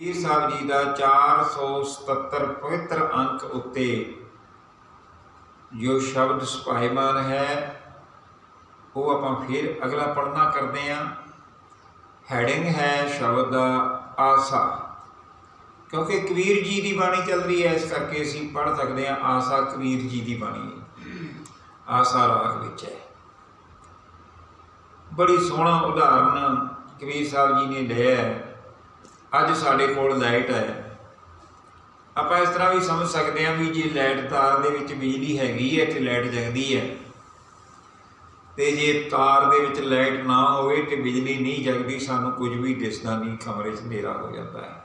ਇਹ ਸਾਹਿਬ ਜੀ ਦਾ 477 ਪਵਿੱਤਰ ਅੰਕ ਉੱਤੇ ਜੋ ਸ਼ਬਦ ਸੁਭਾਇਮਾਨ ਹੈ, ਉਹ ਆਪਾਂ ਫਿਰ ਅਗਲਾ ਪੜਨਾ ਕਰਦੇ ਹਾਂ। ਹੈਡਿੰਗ ਹੈ ਸ਼ਬਦ ਦਾ ਆਸਾ। ਕਿਉਂਕਿ ਕਬੀਰ ਜੀ ਦੀ ਬਾਣੀ ਚੱਲ ਰਹੀ ਹੈ, ਇਸ ਕਰਕੇ ਅਸੀਂ ਪੜ ਸਕਦੇ ਹਾਂ, ਆਸਾ ਕਬੀਰ ਜੀ ਦੀ ਬਾਣੀ ਆਸਾ ਰਾਗ ਵਿੱਚ ਹੈ। ਬੜੀ ਸੋਹਣਾ ਉਦਾਹਰਨ ਕਬੀਰ ਸਾਹਿਬ ਜੀ ਨੇ ਲਿਆ ਹੈ। ਅੱਜ ਸਾਡੇ ਕੋਲ ਲਾਈਟ ਹੈ। ਆਪਾਂ ਇਸ ਤਰ੍ਹਾਂ ਵੀ ਸਮਝ ਸਕਦੇ ਹਾਂ ਵੀ ਜੇ ਲਾਈਟ ਤਾਰ ਦੇ ਵਿੱਚ ਬਿਜਲੀ ਹੈਗੀ ਹੈ ਤੇ ਲਾਈਟ ਜਗਦੀ ਹੈ। ਤੇ ਜੇ ਤਾਰ ਦੇ ਵਿੱਚ ਲਾਈਟ ਨਾ ਹੋਵੇ ਤੇ ਬਿਜਲੀ ਨਹੀਂ ਜਗਦੀ, ਸਾਨੂੰ ਕੁਝ ਵੀ ਦਿਸਦਾ ਨਹੀਂ, ਕਮਰੇ 'ਚ ਹਨੇਰਾ ਹੋ ਜਾਂਦਾ ਹੈ।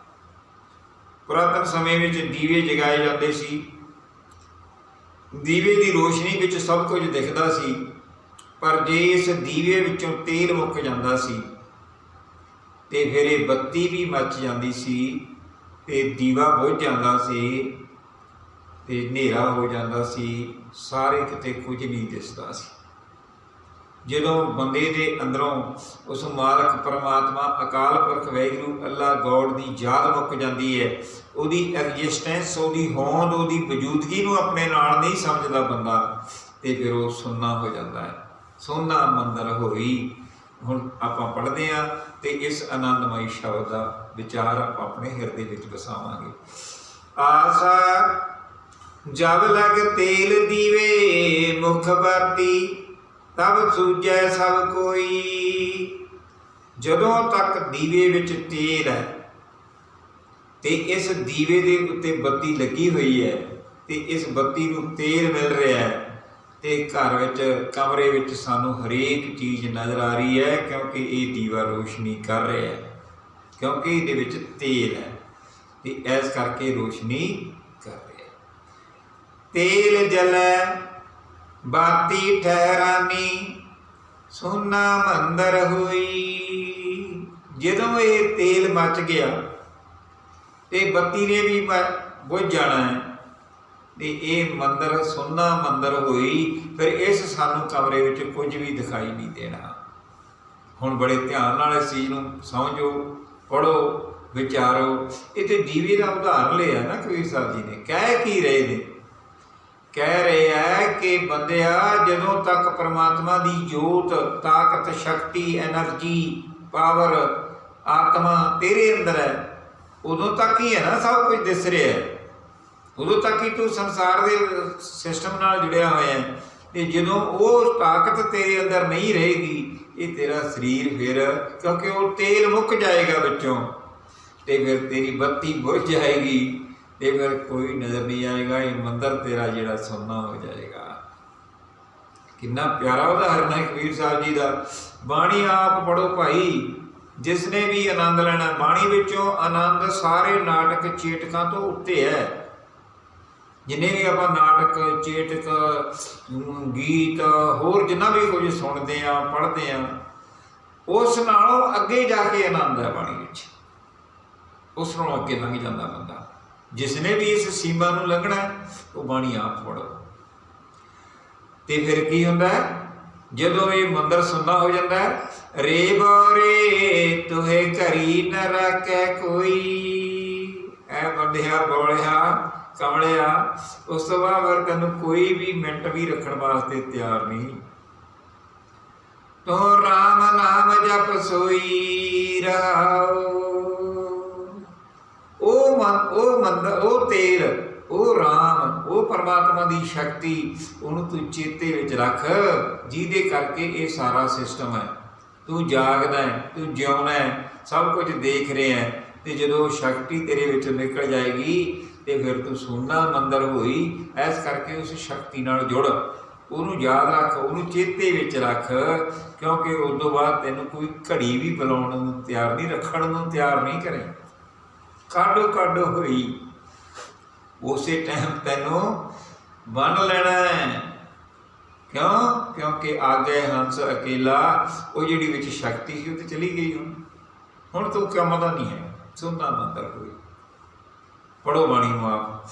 ਪੁਰਾਤਨ ਸਮੇਂ ਵਿੱਚ ਦੀਵੇ ਜਗਾਏ ਜਾਂਦੇ ਸੀ। ਦੀਵੇ ਦੀ ਰੋਸ਼ਨੀ ਵਿੱਚ ਸਭ ਕੁਝ ਦਿਖਦਾ ਸੀ, ਪਰ ਜੇ ਇਸ ਦੀਵੇ ਵਿੱਚੋਂ ਤੇਲ ਮੁੱਕ ਜਾਂਦਾ ਸੀ ਤੇ ਫਿਰ ਇਹ ਬੱਤੀ ਵੀ ਮੱਚ ਜਾਂਦੀ ਸੀ ਤੇ ਦੀਵਾ ਬੁਝ ਜਾਂਦਾ ਸੀ ਤੇ ਹਨੇਰਾ ਹੋ ਜਾਂਦਾ ਸੀ, ਸਾਰੇ ਕਿਤੇ ਕੁਝ ਨਹੀਂ ਦਿਸਦਾ ਸੀ। ਜਦੋਂ ਬੰਦੇ ਦੇ ਅੰਦਰੋਂ ਉਸ ਮਾਲਕ ਪਰਮਾਤਮਾ, ਅਕਾਲ ਪੁਰਖ ਵੈਗਰੂ ਅੱਲਾ ਗੋਡ ਦੀ ਯਾਦ ਮੁੱਕ ਜਾਂਦੀ ਹੈ, ਉਹਦੀ ਐਗਜ਼ਿਸਟੈਂਸ, ਉਹਦੀ ਹੋਂਦ, ਉਹਦੀ ਵਜੂਦਗੀ ਨੂੰ ਆਪਣੇ ਨਾਲ ਨਹੀਂ ਸਮਝਦਾ ਬੰਦਾ ਤੇ ਫਿਰ ਉਹ ਸੁੰਨਾ ਹੋ ਜਾਂਦਾ ਹੈ। ਸੋਨਾ ਮੰਦਰ ਹੋਈ ਹੁਣ ਆਪਾਂ ਪੜ੍ਹਦੇ ਆ ਤੇ ਇਸ ਆਨੰਦਮਈ ਸ਼ਬਦ ਦਾ ਵਿਚਾਰ ਆਪਾਂ ਆਪਣੇ ਹਿਰਦੇ ਵਿੱਚ ਵਸਾਵਾਂਗੇ। ਆਸਾ, ਜਬ ਲਗ ਤੇਲ ਦੀਵੇ ਮੁਖ ਵਰਤੀ, ਤਬ ਸੂਝੈ ਸਭ ਕੋਈ। ਜਦੋਂ ਤੱਕ ਦੀਵੇ ਵਿੱਚ ਤੇਲ ਹੈ ਤੇ ਇਸ ਦੀਵੇ ਦੇ ਉੱਤੇ ਬੱਤੀ ਲੱਗੀ ਹੋਈ ਹੈ ਤੇ ਇਸ ਬੱਤੀ ਨੂੰ ਤੇਲ ਮਿਲ ਰਿਹਾ ਹੈ ਤੇ ਘਰ ਵਿੱਚ, ਕਮਰੇ ਵਿੱਚ ਸਾਨੂੰ ਹਰੇਕ ਚੀਜ਼ ਨਜ਼ਰ ਆ ਰਹੀ ਹੈ ਕਿਉਂਕਿ ਇਹ ਦੀਵਾ ਰੋਸ਼ਨੀ ਕਰ ਰਿਹਾ ਹੈ, ਕਿਉਂਕਿ ਇਹਦੇ ਵਿੱਚ ਤੇਲ ਹੈ ਤੇ ਇਸ ਕਰਕੇ ਰੋਸ਼ਨੀ ਕਰ ਰਿਹਾ ਹੈ। ਤੇਲ ਜਲੈ, ਬਾਤੀ ਠਹਿਰਾਨੀ ਸੋਨਾ ਮੰਦਰ ਹੋਈ। ਜਦੋਂ ਇਹ ਤੇਲ ਮੱਚ ਗਿਆ, ਤੇ ਬੱਤੀ ਨੇ ਵੀ ਮ- ਬੁਝ ਜਾਣਾ ਹੈ। ਤੇ ਇਹ ਮੰਦਰ, ਸੋਨਾ ਮੰਦਰ ਹੋਈ, ਫਿਰ ਇਸ ਸਾਨੂੰ ਕਮਰੇ ਵਿੱਚ ਕੁਝ ਵੀ ਦਿਖਾਈ ਨਹੀਂ ਦੇਣਾ। ਹੁਣ ਬੜੇ ਧਿਆਨ ਨਾਲ ਇਸ ਚੀਜ਼ ਨੂੰ ਸਮਝੋ ਪੜੋ ਵਿਚਾਰੋ। ਇਹ ਤੇ ਦੀਵੇ ਦਾ ਉਦਾਹਰਣ ਲਿਆ ਨਾ ਕਬੀਰ ਸਾਹਿਬ ਜੀ ਨੇ। ਕਹਿ ਕੀ ਰਹੇ ਨੇ? ਕਹਿ ਰਹੇ ਆ ਕਿ ਬੰਦਿਆ, ਜਦੋਂ ਤੱਕ ਪਰਮਾਤਮਾ ਦੀ ਜੋਤ, ਤਾਕਤ, ਸ਼ਕਤੀ એનર્ਜੀ ਪਾਵਰ, ਆਤਮਾ ਤੇਰੇ ਅੰਦਰ ਹੈ, ਉਦੋਂ ਤੱਕ ਹੀ ਹੈ ਨਾ ਸਭ ਕੁਝ ਦਿਸ ਰਿਹਾ ਹੈ। ਉਦੋਂ ਤੱਕ ਹੀ ਤੂੰ ਸੰਸਾਰ ਦੇ ਸਿਸਟਮ ਨਾਲ ਜੁੜਿਆ ਹੋਇਆ ਹੈ। ਤੇ ਜਦੋਂ ਉਹ ਤਾਕਤ ਤੇਰੇ ਅੰਦਰ ਨਹੀਂ ਰਹੇਗੀ, ਇਹ ਤੇਰਾ ਸਰੀਰ ਫਿਰ, ਕਿਉਂਕਿ ਉਹ ਤੇਲ ਮੁੱਕ ਜਾਏਗਾ ਵਿੱਚੋਂ। ਤੇ ਫਿਰ ਤੇਰੀ ਬੱਤੀ ਬੁਝ ਜਾਏਗੀ, ਤੇ ਫਿਰ ਕੋਈ ਨਜ਼ਰ ਨਹੀਂ ਆਏਗਾ, ਇਹ ਮੰਦਰ ਤੇਰਾ ਜਿਹੜਾ ਸੋਨਾ ਹੋ ਜਾਏਗਾ। ਕਿੰਨਾ ਪਿਆਰਾ ਉਦਾਹਰਨ ਹੈ ਕਬੀਰ ਸਾਹਿਬ ਜੀ ਦਾ। ਬਾਣੀ ਆਪ ਪੜੋ ਭਾਈ ਜਿਸ ਨੇ ਵੀ ਆਨੰਦ ਲੈਣਾ, ਬਾਣੀ ਵਿੱਚੋਂ ਆਨੰਦ ਸਾਰੇ ਨਾਟਕ ਚੇਟਕਾਂ ਤੋਂ ਉੱਤੇ ਹੈ। ਜਿੰਨੇ ਵੀ ਆਪਾਂ ਨਾਟਕ ਚੇਟਕ ਗੀਤ, ਹੋਰ ਜਿੰਨਾ ਵੀ ਕੁਝ ਸੁਣਦੇ ਆ, ਪੜ੍ਹਦੇ ਆ, ਉਸ ਨਾਲੋਂ ਅੱਗੇ ਜਾ ਕੇ ਆਨੰਦ ਹੈ ਬਾਣੀ ਵਿੱਚ। ਉਸ ਨੂੰ ਅੱਗੇ ਲੰਘ ਜਾਂਦਾ ਬੰਦਾ। ਜਿਸ ਨੇ ਵੀ ਇਸ ਸੀਮਾ ਨੂੰ ਲੰਘਣਾ ਉਹ ਬਾਣੀ ਆਪ ਪੜੋ ਤੇ ਫਿਰ ਕੀ ਹੁੰਦਾ ਜਦੋਂ ਇਹ ਮੰਦਰ ਸੁੰਨਾ ਹੋ ਜਾਂਦਾ ਹੈ ਰੇ ਬੋਰੇ ਤੁਹੇ ਕਰੀ ਨ ਰੱਖੈ ਕੋਈ। ਐ ਬੰਦਿਆ ਬੋਲਿਆ ਕਮਲਿਆ ਉਸ ਤੋਂ ਬਾਅਦ ਅਗਰ ਤੈਨੂੰ ਕੋਈ ਵੀ ਮਿੰਟ ਵੀ ਰੱਖਣ ਵਾਸਤੇ ਤਿਆਰ ਨਹੀਂ, ਤੋ ਰਾਮ ਨਾਮ ਜਪ ਸੋਈ ਰਹਾਓ। ਉਹ ਮਨ, ਉਹ ਮੰਦਰ ਉਹ ਤੇਲ, ਉਹ ਰਾਮ, ਉਹ ਪਰਮਾਤਮਾ ਦੀ ਸ਼ਕਤੀ, ਉਹਨੂੰ ਤੂੰ ਚੇਤੇ ਵਿੱਚ ਰੱਖ, ਜਿਹਦੇ ਕਰਕੇ ਇਹ ਸਾਰਾ ਸਿਸਟਮ ਹੈ। ਤੂੰ ਜਾਗਦਾ ਹੈ, ਤੂੰ ਜਿਉਣਾ ਹੈ, ਸਭ ਕੁਝ ਦੇਖ ਰਿਹਾ ਹੈ ਤੇ ਜਦੋਂ ਉਹ ਸ਼ਕਤੀ ਤੇਰੇ ਵਿੱਚ ਨਿਕਲ ਜਾਏਗੀ ਤੇ ਫਿਰ ਤੂੰ ਸੋਨਾ ਮੰਦਰ ਹੋਈ ਐਸ ਕਰਕੇ ਉਸ ਸ਼ਕਤੀ ਨਾਲ ਜੁੜ। ਉਹਨੂੰ ਯਾਦ ਰੱਖ, ਉਹਨੂੰ ਚੇਤੇ ਵਿੱਚ ਰੱਖ, ਕਿਉਂਕਿ ਉਸ ਤੋਂ ਬਾਅਦ ਤੈਨੂੰ ਕੋਈ ਘੜੀ ਵੀ ਬੁਲਾਉਣ ਨੂੰ ਤਿਆਰ ਨਹੀਂ, ਰੱਖਣ ਨੂੰ ਤਿਆਰ ਨਹੀਂ ਕਰੇ। ਕਾਡੋ ਕਾਡੋ ਹੋਈ। ਉਸੇ ਟਾਈਮ ਤੈਨੂੰ ਬੰਨ ਲੈਣਾ ਹੈ। ਕਿਉਂ? ਕਿਉਂਕਿ ਆਗੇ ਹੰਸ ਅਕੇਲਾ, ਉਹ ਜਿਹੜੀ ਵਿੱਚ ਸ਼ਕਤੀ ਸੀ, ਉਹ ਤੇ ਚਲੀ ਗਈ ਹੁਣ। ਹੁਣ ਤੂੰ ਕੰਮ ਦਾ ਨਹੀਂ ਹੈ। ਸੁਣਨਾ ਮੰਦਰ ਹੋਈ। ਪੜੋ ਬਾਣੀ ਨੂੰ ਆਪ।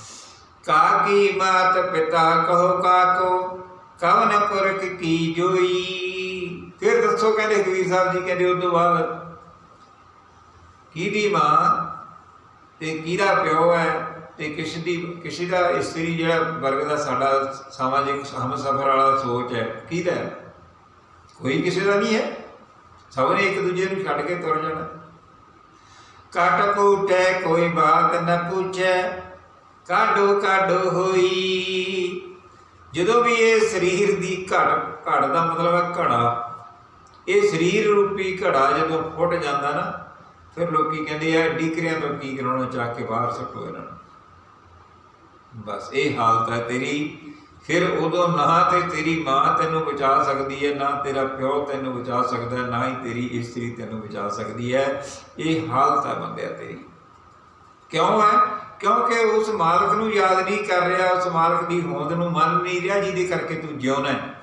ਕਾ ਕੀ ਮਾਤ ਪਿਤਾ ਕਹੋ ਕਾਕੋ ਕਵਨ ਪੁਰਖ ਕੀ ਜੋਈ। ਫਿਰ ਦੱਸੋ ਕਹਿੰਦੇ ਕਬੀਰ ਸਾਹਿਬ ਜੀ, ਕਹਿੰਦੇ ਉਸ ਤੋਂ ਬਾਅਦ, ਕਿਹਦੀ ਮਾਂ ਤੇ ਕਿਹਦਾ ਪਿਓ ਹੈ ਤੇ ਕਿਸੇ ਦੀ ਕਿਸੇ ਦਾ ਇਸਤਰੀ ਜਿਹੜਾ ਵਰਗ ਦਾ ਸਾਡਾ ਸਮਾਜਿਕ ਹਮਸਫਰ ਵਾਲਾ ਸੋਚ ਹੈ, ਕਿਹਦਾ ਕੋਈ ਕਿਸੇ ਦਾ ਨਹੀਂ ਹੈ। ਸਭ ਨੇ ਇੱਕ ਦੂਜੇ ਨੂੰ ਛੱਡ ਕੇ ਤੁਰ ਜਾਣਾ। ਕਾਟ ਪੂਟੇ ਕੋਈ ਬਾਤ ਨ ਪੁੱਛੇ ਕਾਡੋ ਕਾਡੋ ਹੋਈ। ਜਦੋਂ ਵੀ ਇਹ ਸਰੀਰ ਦੀ ਘੜ ਘੜ ਦਾ ਮਤਲਬ ਹੈ ਘੜਾ। ਇਹ ਸਰੀਰ ਰੂਪੀ ਘੜਾ ਜਦੋਂ ਫੁੱਟ ਜਾਂਦਾ ਨਾ, ਫਿਰ ਲੋਕੀ ਕਹਿੰਦੇ ਆ ਡੀਕਰਿਆਂ ਤੋਂ ਕੀ ਕਰਾਉਣਾ ਚਾਹ ਕੇ ਬਾਹਰ ਸੁੱਟੋ ਇਹਨਾਂ ਨੂੰ। ਬਸ ਇਹ ਹਾਲਤ ਹੈ ਤੇਰੀ। ਫਿਰ ਉਦੋਂ ਨਾ ਤੇ ਤੇਰੀ ਮਾਂ ਤੈਨੂੰ ਬਚਾ ਸਕਦੀ ਹੈ, ਨਾ ਤੇਰਾ ਪਿਓ ਤੈਨੂੰ ਬਚਾ ਸਕਦਾ ਹੈ ਨਾ ਹੀ ਤੇਰੀ ਇਸਤਰੀ ਤੈਨੂੰ ਬਚਾ ਸਕਦੀ ਹੈ। ਇਹ ਹਾਲਤ ਹੈ ਬੰਦਿਆ ਤੇਰੀ। ਕਿਉਂ ਹੈ? ਕਿਉਂਕਿ ਉਸ ਮਾਲਕ ਨੂੰ ਯਾਦ ਨਹੀਂ ਕਰ ਰਿਹਾ, ਉਸ ਮਾਲਕ ਦੀ ਹੋਂਦ ਨੂੰ ਮੰਨ ਨਹੀਂ ਰਿਹਾ, ਜਿਹਦੇ ਕਰਕੇ ਤੂੰ ਜਿਉਣਾ ਹੈ।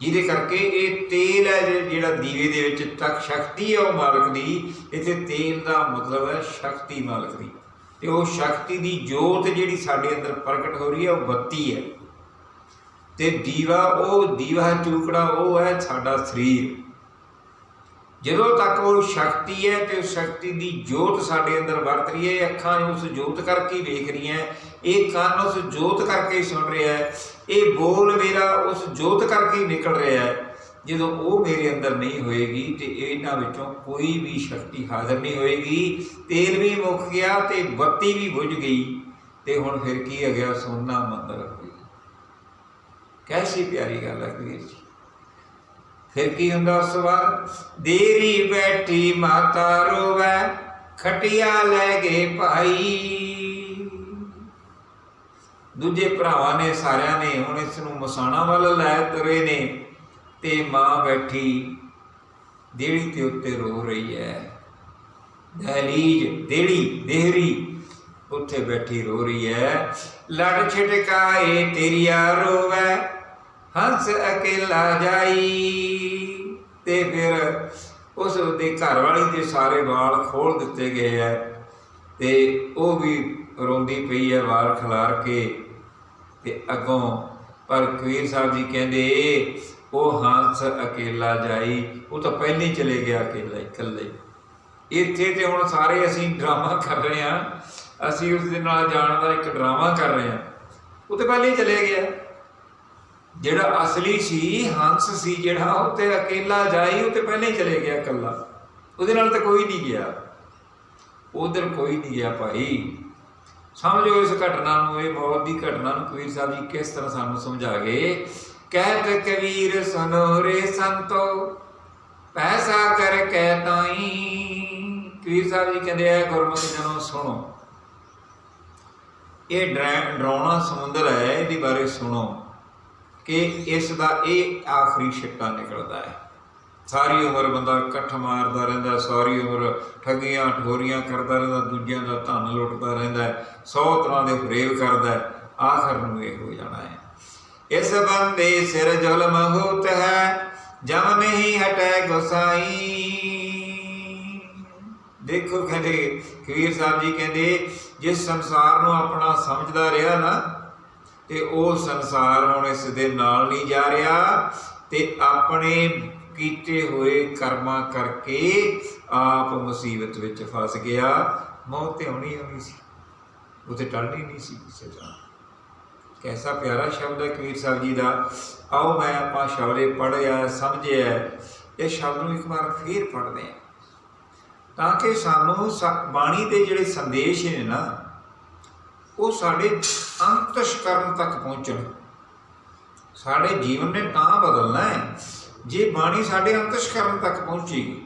ਜਿਹਦੇ ਕਰਕੇ ਇਹ ਤੇਲ ਹੈ ਜਿਹੜਾ ਦੀਵੇ ਦੇ ਵਿੱਚ ਤੱਕ ਸ਼ਕਤੀ ਹੈ ਉਹ ਮਾਲਕ ਦੀ, ਇੱਥੇ ਤੇਲ ਦਾ ਮਤਲਬ ਹੈ ਸ਼ਕਤੀ ਮਾਲਕ ਦੀ। ਤੇ ਉਹ ਸ਼ਕਤੀ ਦੀ ਜੋਤ ਜਿਹੜੀ ਸਾਡੇ ਅੰਦਰ ਪ੍ਰਗਟ ਹੋ ਰਹੀ ਹੈ, ਉਹ ਬੱਤੀ ਹੈ। ਤੇ ਦੀਵਾ, ਉਹ ਦੀਵਾ ਚੂਕੜਾ, ਉਹ ਹੈ ਸਾਡਾ ਸਰੀਰ। ਜਦੋਂ ਤੱਕ ਉਹ ਸ਼ਕਤੀ ਹੈ ਤੇ ਉਸ ਸ਼ਕਤੀ ਦੀ ਜੋਤ ਸਾਡੇ ਅੰਦਰ ਵਰਤ ਰਹੀ ਹੈ, ਇਹ ਅੱਖਾਂ ਉਸ ਜੋਤ ਕਰਕੇ ਵੇਖ ਰਹੀਆਂ ਇਹ ਕੰਨ ਉਸ ਜੋਤ ਕਰਕੇ ਸੁਣ ਰਿਹਾ ਹੈ, ਇਹ ਬੋਲ ਮੇਰਾ ਉਸ ਜੋਤ ਕਰਕੇ ਨਿਕਲ ਰਿਹਾ ਹੈ। ਜਦੋਂ ਉਹ ਮੇਰੇ ਅੰਦਰ ਨਹੀਂ ਹੋਏਗੀ ਤੇ ਇਹਨਾਂ ਵਿੱਚੋਂ ਕੋਈ ਵੀ ਸ਼ਕਤੀ ਹਾਜ਼ਰ ਨਹੀਂ ਹੋਏਗੀ, ਤੇਲ ਵੀ ਮੁੱਕ ਗਿਆ ਤੇ ਬੱਤੀ ਵੀ ਬੁਝ ਗਈ। ਤੇ ਹੁਣ ਫਿਰ ਕੀ ਹੋ ਗਿਆ ਸੋਨਾ ਮੰਦਰ। ਕੈਸੀ ਪਿਆਰੀ ਗੱਲ ਹੈ ਕਬੀਰ ਜੀ। ਫਿਰ ਕੀ ਹੁੰਦਾ ਉਸ ਤੋਂ ਬਾਅਦ ਦੇਰੀ ਬੈਠੀ ਮਾਤਾ ਰੋਵੈ, ਖਟਿਆ ਲੈ ਗਏ ਭਾਈ। ਦੂਜੇ ਭਰਾਵਾਂ ਨੇ, ਸਾਰਿਆਂ ਨੇ ਹੁਣ ਇਸ ਨੂੰ ਮਸਾਣਾ ਵੱਲ ਲੈ ਤੁਰੇ ਨੇ ਤੇ ਮਾਂ ਬੈਠੀ ਦੇੜੀ ਤੇ ਉੱਤੇ ਰੋ ਰਹੀ ਹੈ। ਦਹਲੀਜ ਦੇੜੀ ਦੇਹਰੀ, ਉੱਥੇ ਬੈਠੀ ਰੋ ਰਹੀ ਹੈ। ਲੜ ਛਟਕਾਏ, ਤੇਰੀਆ ਰੋਵੈ ਹੰਸ ਅਕੇਲਾ ਜਾਈ। ਤੇ ਫਿਰ ਉਸ ਦੇ ਘਰ ਵਾਲੀ ਦੇ ਸਾਰੇ ਵਾਲ ਖੋਲ ਦਿੱਤੇ ਗਏ ਹੈ ਤੇ ਉਹ ਵੀ ਰੋਂਦੀ ਪਈ ਹੈ ਵਾਲ ਖਿਲਾਰ ਕੇ। ਤੇ ਅੱਗੋਂ ਪਰ ਕਬੀਰ ਸਾਹਿਬ ਜੀ ਕਹਿੰਦੇ, ਉਹ ਹੰਸ ਅਕੇਲਾ ਜਾਈ। ਉਹ ਤਾਂ ਪਹਿਲੇ ਹੀ ਚਲੇ ਗਿਆ ਅਕੇਲਾ, ਇਕੱਲੇ। ਇੱਥੇ ਤੇ ਹੁਣ ਸਾਰੇ ਅਸੀਂ ਡਰਾਮਾ ਕਰ ਰਹੇ ਹਾਂ ਅਸੀਂ ਉਸ ਦੇ ਨਾਲ ਜਾਣ ਦਾ ਇੱਕ ਡਰਾਮਾ ਕਰ ਰਹੇ ਹਾਂ ਉਹ ਤਾਂ ਪਹਿਲੇ ਹੀ ਚਲੇ ਗਿਆ। ਜਿਹੜਾ ਅਸਲੀ ਸੀ, ਹੰਸ ਸੀ ਜਿਹੜਾ ਉਹ ਤੇ ਅਕੇਲਾ ਜਾਈ ਉਹ ਤੇ ਪਹਿਲੇ ਹੀ ਚਲੇ ਗਿਆ ਇਕੱਲਾ। ਉਹਦੇ ਨਾਲ ਤਾਂ ਕੋਈ ਨਹੀਂ ਗਿਆ। ਉਧਰ ਕੋਈ ਨਹੀਂ ਗਿਆ ਭਾਈ। ਸਮਝੋ ਇਸ ਘਟਨਾ ਨੂੰ, ਇਹ ਮੌਤ ਦੀ ਘਟਨਾ ਨੂੰ ਕਬੀਰ ਸਾਹਿਬ ਜੀ ਕਿਸ ਤਰ੍ਹਾਂ ਸਾਨੂੰ ਸਮਝਾ ਗਏ? ਕਹਿਤ ਕਬੀਰ ਸੁਨੋ ਰੇ ਸੰਤੋ, ਪੈਸਾ ਕਰ ਕਹਿ ਤਾਈ। ਕਬੀਰ ਸਾਹਿਬ ਜੀ ਕਹਿੰਦੇ ਆ ਗੁਰਮੁਖ ਜਨੋ ਸੁਣੋ। ਇਹ ਡਰਾ- ਡਰਾਉਣਾ ਸਮੁੰਦਰ ਹੈ, ਇਹਦੇ ਬਾਰੇ ਸੁਣੋ। ਕਿ ਇਸ ਦਾ ਇਹ ਆਖਰੀ ਛਿੱਟਾ ਨਿਕਲਦਾ ਹੈ। ਸਾਰੀ ਉਮਰ ਬੰਦਾ ਇਕੱਠ ਮਾਰਦਾ ਰਹਿੰਦਾ ਸਾਰੀ ਉਮਰ ਠੱਗੀਆਂ ਠੋਰੀਆਂ ਕਰਦਾ ਰਹਿੰਦਾ, ਦੂਜਿਆਂ ਦਾ ਧਨ ਲੁੱਟਦਾ ਰਹਿੰਦਾ ਸੌ ਤਰ੍ਹਾਂ ਦੇ ਫਰੇਬ ਕਰਦਾ ਆਖਰ ਨੂੰ ਇਹ ਹੋ ਜਾਣਾ ਹੈ। ਇਸ ਬੰਦੇ ਸਿਰ ਜ਼ੁਲਮ ਹੋਤ ਹੈ, ਜਮ ਨਹੀਂ ਹਟੈ ਗੁਸਾਈ। ਦੇਖੋ ਕਹਿੰਦੇ, ਕਬੀਰ ਸਾਹਿਬ ਜੀ ਕਹਿੰਦੇ, ਜਿਸ ਸੰਸਾਰ ਨੂੰ ਆਪਣਾ ਸਮਝਦਾ ਰਿਹਾ ਨਾ ਤੇ ਉਹ ਸੰਸਾਰ ਹੁਣ ਇਸ ਦੇ ਨਾਲ ਨਹੀਂ ਜਾ ਰਿਹਾ ਤੇ ਆਪਣੇ ਕੀਤੇ ਹੋਏ ਕਰਮਾਂ ਕਰਕੇ ਆਪ ਮੁਸੀਬਤ ਵਿੱਚ ਫਸ ਗਿਆ। ਮੌਤ ਤੇ ਆਉਣੀ ਹੋਣੀ ਸੀ। ਉਹ ਤੇ ਟਲਣੀ ਨਹੀਂ ਸੀ ਕਿਸੇ ਦਾ ਕੈਸਾ ਪਿਆਰਾ ਸ਼ਬਦ ਹੈ ਕਬੀਰ ਸਾਹਿਬ ਜੀ ਦਾ। ਆਓ ਮੈਂ ਆਪਾਂ ਸ਼ਬਦੇ ਪੜ੍ਹਿਆ ਸਮਝਿਆ ਇਹ ਸ਼ਬਦ ਨੂੰ ਇੱਕ ਵਾਰ ਫੇਰ ਪੜ੍ਹਦੇ ਹਾਂ ਤਾਂ ਕਿ ਸਾਨੂੰ ਸ- ਬਾਣੀ ਦੇ ਜਿਹੜੇ ਸੰਦੇਸ਼ ਨੇ ਨਾ ਉਹ ਸਾਡੇ ਅੰਤਸ਼ਕਰਨ ਤੱਕ ਪਹੁੰਚਣ। ਸਾਡੇ ਜੀਵਨ ਨੇ ਤਾਂ ਬਦਲਣਾ ਹੈ, ਜੇ ਬਾਣੀ ਸਾਡੇ ਅੰਤਸ਼ਕਰਨ ਤੱਕ ਪਹੁੰਚੇਗੀ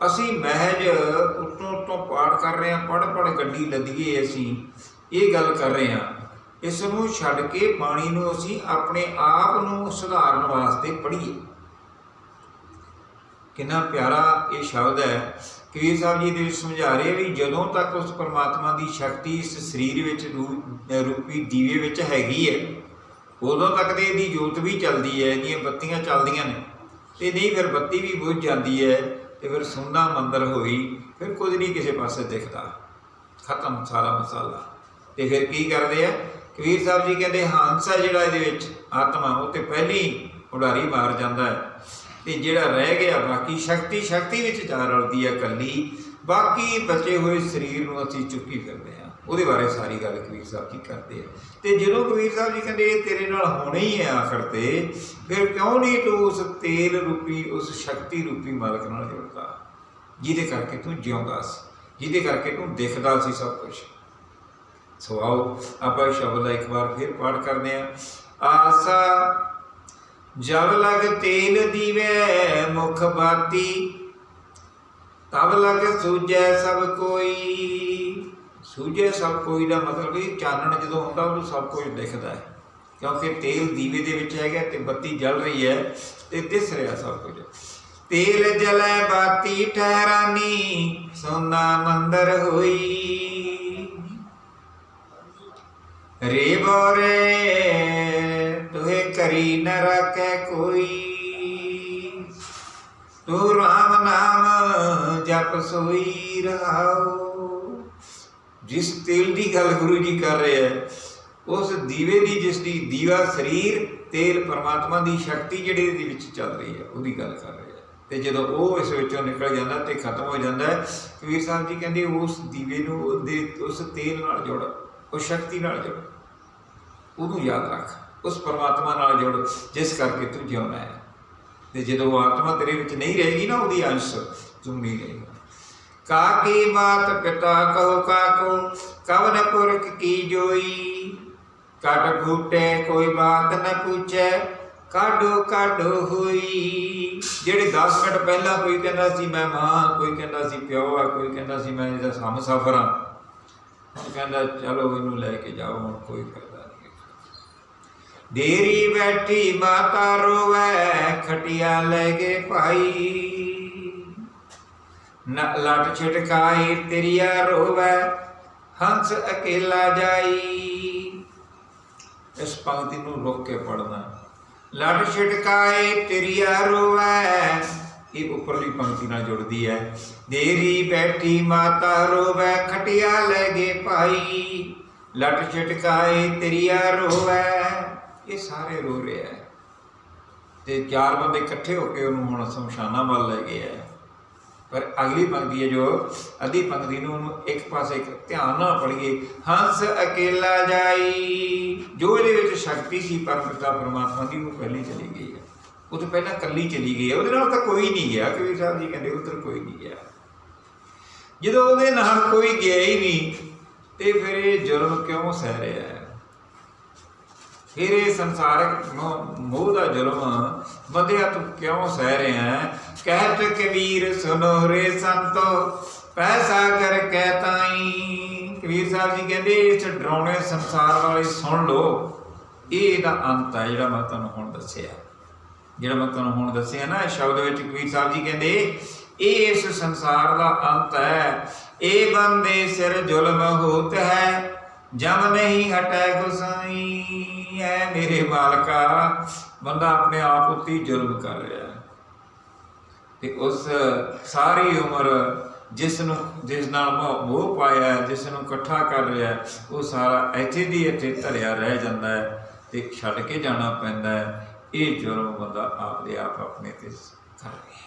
ਅਸੀਂ ਮਹਿਜ ਉੱਤੋਂ ਉੱਤੋਂ ਪਾਠ ਕਰ ਰਹੇ ਹਾਂ ਪੜ ਪੜ ਗੱਡੀ ਲੱਦੀਏ ਅਸੀਂ, ਇਹ ਗੱਲ ਕਰ ਰਹੇ ਹਾਂ। ਇਸ ਨੂੰ ਛੱਡ ਕੇ ਬਾਣੀ ਨੂੰ ਅਸੀਂ ਆਪਣੇ ਆਪ ਨੂੰ ਸੁਧਾਰਨ ਵਾਸਤੇ ਪੜ੍ਹੀਏ। ਕਿੰਨਾ ਪਿਆਰਾ ਇਹ ਸ਼ਬਦ ਹੈ। ਕਬੀਰ ਸਾਹਿਬ ਜੀ ਦੇ ਵਿੱਚ ਸਮਝਾ ਰਹੇ ਵੀ ਜਦੋਂ ਤੱਕ ਉਸ ਪਰਮਾਤਮਾ ਦੀ ਸ਼ਕਤੀ ਇਸ ਸਰੀਰ ਵਿੱਚ ਰੂ- ਰੂਪੀ ਦੀਵੇ ਵਿੱਚ ਹੈਗੀ ਹੈ, ਉਦੋਂ ਤੱਕ ਤੇ ਇਹਦੀ ਜੋਤ ਵੀ ਚੱਲਦੀ ਹੈ, ਇਹਦੀਆਂ ਬੱਤੀਆਂ ਚੱਲਦੀਆਂ ਨੇ। ਤੇ ਨਹੀਂ ਫਿਰ ਬੱਤੀ ਵੀ ਬੁਝ ਜਾਂਦੀ ਹੈ ਤੇ ਫਿਰ ਸੁੰਨਾ ਮੰਦਰ ਹੋਈ, ਫਿਰ ਕੁਝ ਨਹੀਂ ਕਿਸੇ ਪਾਸੇ ਦਿਖਦਾ। ਖਤਮ ਸਾਰਾ ਮਸਾਲਾ। ਤੇ ਫਿਰ ਕੀ ਕਰਦੇ ਆ? ਕਬੀਰ ਸਾਹਿਬ ਜੀ ਕਹਿੰਦੇ, ਹੰਸ ਹੈ ਜਿਹੜਾ ਇਹਦੇ ਵਿੱਚ ਆਤਮਾ, ਉਹ ਤੇ ਪਹਿਲੀ ਉਡਾਰੀ ਮਾਰ ਜਾਂਦਾ ਹੈ। ਤੇ ਜਿਹੜਾ ਰਹਿ ਗਿਆ, ਬਾਕੀ ਸ਼ਕਤੀ ਸ਼ਕਤੀ ਵਿੱਚ ਜਾ ਰਲਦੀ ਹੈ ਕੱਲੀ ਬਾਕੀ ਬਚੇ ਹੋਏ ਸਰੀਰ ਨੂੰ ਅਸੀਂ ਚੁੱਕੀ ਫਿਰਦੇ ਆ। ਉਹਦੇ ਬਾਰੇ ਸਾਰੀ ਗੱਲ ਕਬੀਰ ਸਾਹਿਬ ਜੀ ਕਰਦੇ ਆ। ਤੇ ਜਦੋਂ ਕਬੀਰ ਸਾਹਿਬ ਜੀ ਕਹਿੰਦੇ, ਇਹ ਤੇਰੇ ਨਾਲ ਹੋਣਾ ਹੀ ਹੈ ਆਖਰ ਤੇ, ਫਿਰ ਕਿਉਂ ਨਹੀਂ ਤੂੰ ਉਸ ਤੇਲ ਰੂਪੀ, ਉਸ ਸ਼ਕਤੀ ਰੂਪੀ ਮਾਲਕ ਨਾਲ ਜੁੜਦਾ? ਜਿਹਦੇ ਕਰਕੇ ਤੂੰ ਜਿਉਂਦਾ ਸੀ, ਜਿਹਦੇ ਕਰਕੇ ਤੂੰ ਦਿਖਦਾ ਸੀ ਸਭ ਕੁਝ ਸੋ ਆਓ, ਆਪਾਂ ਸ਼ਬਦ ਦਾ ਇੱਕ ਵਾਰ ਫਿਰ ਪਾਠ ਕਰਦੇ ਹਾਂ ਆਸਾ ਜਬ ਲਗ ਤੇਲ ਦੀਵੇ ਮੁਖ ਬਾਤੀ ਤਬ ਲਗ ਸੂਝੈ ਸਭ ਕੋਈ। ਸੂਝੈ ਸਭ ਕੋਈ ਦਾ ਮਤਲਬ ਇਹ ਚਾਨਣ ਜਦੋਂ ਹੁੰਦਾ ਉਹਨੂੰ ਸਭ ਕੁਝ ਦਿਖਦਾ ਹੈ। ਕਿਉਂਕਿ ਤੇਲ ਦੀਵੇ ਦੇ ਵਿੱਚ ਹੈਗਾ ਤੇ ਬੱਤੀ ਜਲ ਰਹੀ ਹੈ ਤੇ ਦਿਸ ਰਿਹਾ ਸਭ ਕੁਝ। ਤੇਲ ਜਲੈ ਬਾਤੀ ਠਹਿਰਾਨੀ, ਸੋਨਾ ਮੰਦਰ ਹੋਈ। ਰੇ ਬੋਰੇ ਕਰੀ ਨ ਰੱਖੈ ਕੋਈ। ਤੂੰ ਰਾਮ ਨਾਮ ਜਪ ਸੋਈ ਰਹਾਓ ਜਿਸ ਤੇਲ ਦੀ ਗੱਲ ਗੁਰੂ ਜੀ ਕਰ ਰਹੇ ਹੈ, ਉਸ ਦੀਵੇ ਦੀ ਜਿਸ ਦੀ ਦੀਵਾ ਸਰੀਰ, ਤੇਲ ਪਰਮਾਤਮਾ ਦੀ ਸ਼ਕਤੀ ਜਿਹੜੀ ਇਹਦੇ ਵਿੱਚ ਚੱਲ ਰਹੀ ਹੈ, ਉਹਦੀ ਗੱਲ ਕਰ ਰਹੇ ਹੈ। ਤੇ ਜਦੋਂ ਉਹ ਇਸ ਵਿੱਚੋਂ ਨਿਕਲ ਜਾਂਦਾ ਤੇ ਖਤਮ ਹੋ ਜਾਂਦਾ ਹੈ ਕਬੀਰ ਸਾਹਿਬ ਜੀ ਕਹਿੰਦੇ ਉਸ ਦੀਵੇ ਨੂੰ ਉਹਦੇ, ਉਸ ਤੇਲ ਨਾਲ ਜੋੜ, ਉਸ ਸ਼ਕਤੀ ਨਾਲ ਜੋੜ। ਉਹਨੂੰ ਯਾਦ ਰੱਖ। ਉਸ ਪਰਮਾਤਮਾ ਨਾਲ ਜੁੜ, ਜਿਸ ਕਰਕੇ ਤੂੰ ਜਿਉਣਾ ਹੈ। ਤੇ ਜਦੋਂ ਆਤਮਾ ਤੇਰੇ ਵਿੱਚ ਨਹੀਂ ਰਹੇਗੀ ਨਾ, ਉਹਦੀ ਅੰਸ਼ ਤੂੰ ਨਹੀਂ ਰਹੇਗਾ। ਕਾਕੀ ਮਾਤ ਪਿਤਾ ਕਹੋ ਕਾਕੋ ਕਵਨ ਪੁਰਖ ਕੀ ਜੋਈ। ਕਟ ਘੂਟੇ ਕੋਈ ਬਾਤ ਨਾ ਪੁੱਛੈ ਕਾਡੋ ਕਾਡੋ ਹੋਈ। ਜਿਹੜੇ 10 ਮਿੰਟ ਪਹਿਲਾਂ ਕੋਈ ਕਹਿੰਦਾ ਸੀ, ਮੈਂ ਮਾਂ, ਕੋਈ ਕਹਿੰਦਾ ਸੀ, ਪਿਓ ਆ, ਕੋਈ ਕਹਿੰਦਾ ਸੀ, ਮੈਂ ਇਹਦਾ ਹਮ ਸਫਰ ਆ। ਉਹ ਕਹਿੰਦਾ, ਚਲੋ, ਇਹਨੂੰ ਲੈ ਕੇ ਜਾਓ, ਹੁਣ ਕੋਈ ਦੇਰੀ ਬੈਠੀ ਮਾਤਾ ਰੋਵੇ, ਖਟਿਆ ਲੈ ਗਏ ਭਾਈ। ਨ ਲਟ ਛਟਕਾਈ ਤੇਰੀਆ ਰੋਵੇ, ਹੰਸ ਅਕੇਲਾ ਜਾਈ। ਇਸ ਪੰਕਤੀ ਨੂੰ ਰੋਕ ਕੇ ਪੜਨਾ ਲਟ ਛਟਕਾਏ ਤੇਰੀਆ ਰੋਵੇ, ਇਹ ਉੱਪਰਲੀ ਪੰਕਤੀ ਨਾਲ ਜੁੜਦੀ ਹੈ। ਦੇਰੀ ਬੈਠੀ ਮਾਤਾ ਰੋਵੇ, ਖਟਿਆ ਲੈ ਗਏ ਭਾਈ। ਲਟ ਛਟਕਾਏ ਤੇਰੀਆ ਰੋਵੇ ਇਹ ਸਾਰੇ ਰੋ ਰਹੇ ਹੈ ਤੇ ਚਾਰ ਬੰਦੇ ਇਕੱਠੇ ਹੋ ਕੇ ਉਹਨੂੰ ਹੁਣ ਸ਼ਮਸ਼ਾਨਾ ਵੱਲ ਲੈ ਗਏ ਹੈ ਪਰ ਅਗਲੀ ਪੰਕਤੀ ਹੈ ਜੋ ਅੱਧੀ ਪੰਕਤੀ ਨੂੰ ਉਹਨੂੰ ਇੱਕ ਪਾਸੇ ਧਿਆਨ ਨਾਲ ਪੜ੍ਹੀਏ, ਹੰਸ ਅਕੇਲਾ ਜਾਈ। ਜੋ ਇਹਦੇ ਵਿੱਚ ਸ਼ਕਤੀ ਸੀ ਪਰਮਪਿਤਾ ਪਰਮਾਤਮਾ ਦੀ, ਉਹ ਪਹਿਲੀ ਚਲੀ ਗਈ ਹੈ ਉਹ ਤੋਂ ਪਹਿਲਾਂ ਕੱਲੀ ਚਲੀ ਗਈ ਹੈ ਉਹਦੇ ਨਾਲ ਤਾਂ ਕੋਈ ਨਹੀਂ ਗਿਆ। ਕਬੀਰ ਸਾਹਿਬ ਜੀ ਕਹਿੰਦੇ ਉਧਰ ਕੋਈ ਨਹੀਂ ਗਿਆ। ਜਦੋਂ ਉਹਦੇ ਨਾਲ ਕੋਈ ਗਿਆ ਹੀ ਨਹੀਂ, ਤੇ ਫਿਰ ਇਹ ਜੁਰਮ ਕਿਉਂ ਸਹਿ ਰਿਹਾ ਹੈ? ਫਿਰ ਇਹ ਸੰਸਾਰਕ ਮੋਹ ਦਾ ਜ਼ੁਲਮ ਬੰਦਿਆ ਤੂੰ ਕਿਉਂ ਸਹਿ ਰਿਹਾ ਹੈ? ਕਹਿਤ ਕਬੀਰ ਸੁਨੋ ਰੇ ਸੰਤੋ, ਪੈਸਾ ਕਰ ਕਹਿ ਤਾਈ। ਕਬੀਰ ਸਾਹਿਬ ਜੀ ਕਹਿੰਦੇ, ਇਸ ਡਰਾਉਣੇ ਸੰਸਾਰ ਵਾਲੇ ਸੁਣ ਲੋ ਇਹ ਇਹਦਾ ਅੰਤ ਹੈ ਜਿਹੜਾ ਮੈਂ ਤੁਹਾਨੂੰ ਹੁਣ ਦੱਸਿਆ। ਜਿਹੜਾ ਮੈਂ ਤੁਹਾਨੂੰ ਹੁਣ ਦੱਸਿਆ ਨਾ ਸ਼ਬਦ ਵਿੱਚ ਕਬੀਰ ਸਾਹਿਬ ਜੀ ਕਹਿੰਦੇ, ਇਹ ਇਸ ਸੰਸਾਰ ਦਾ ਅੰਤ ਹੈ। ਇਹ ਬੰਦੇ ਸਿਰ ਜ਼ੁਲਮ ਹੋਤ ਹੈ। ਜਮ ਨਹੀਂ ਹਟੈ ਗੁਸਾਈ, ਐ ਮੇਰੇ ਮਾਲਕਾ, ਬੰਦਾ ਆਪਣੇ ਆਪ ਉੱਤੇ ਹੀ ਜ਼ੁਲਮ ਕਰ ਰਿਹਾ ਹੈ। ਤੇ ਉਸ ਸਾਰੀ ਉਮਰ ਜਿਸ ਨੂੰ, ਜਿਸ ਨਾਲ ਮੋਹ ਮੋਹ ਪਾਇਆ ਜਿਸ ਨੂੰ ਇਕੱਠਾ ਕਰ ਰਿਹਾ ਉਹ ਸਾਰਾ ਇੱਥੇ ਦੀ ਇੱਥੇ ਧਰਿਆ ਰਹਿ ਜਾਂਦਾ ਹੈ ਤੇ ਛੱਡ ਕੇ ਜਾਣਾ ਪੈਂਦਾ ਹੈ। ਇਹ ਜ਼ੁਲਮ ਬੰਦਾ ਆਪਦੇ ਆਪ ਆਪਣੇ ਤੇ ਕਰ ਰਿਹਾ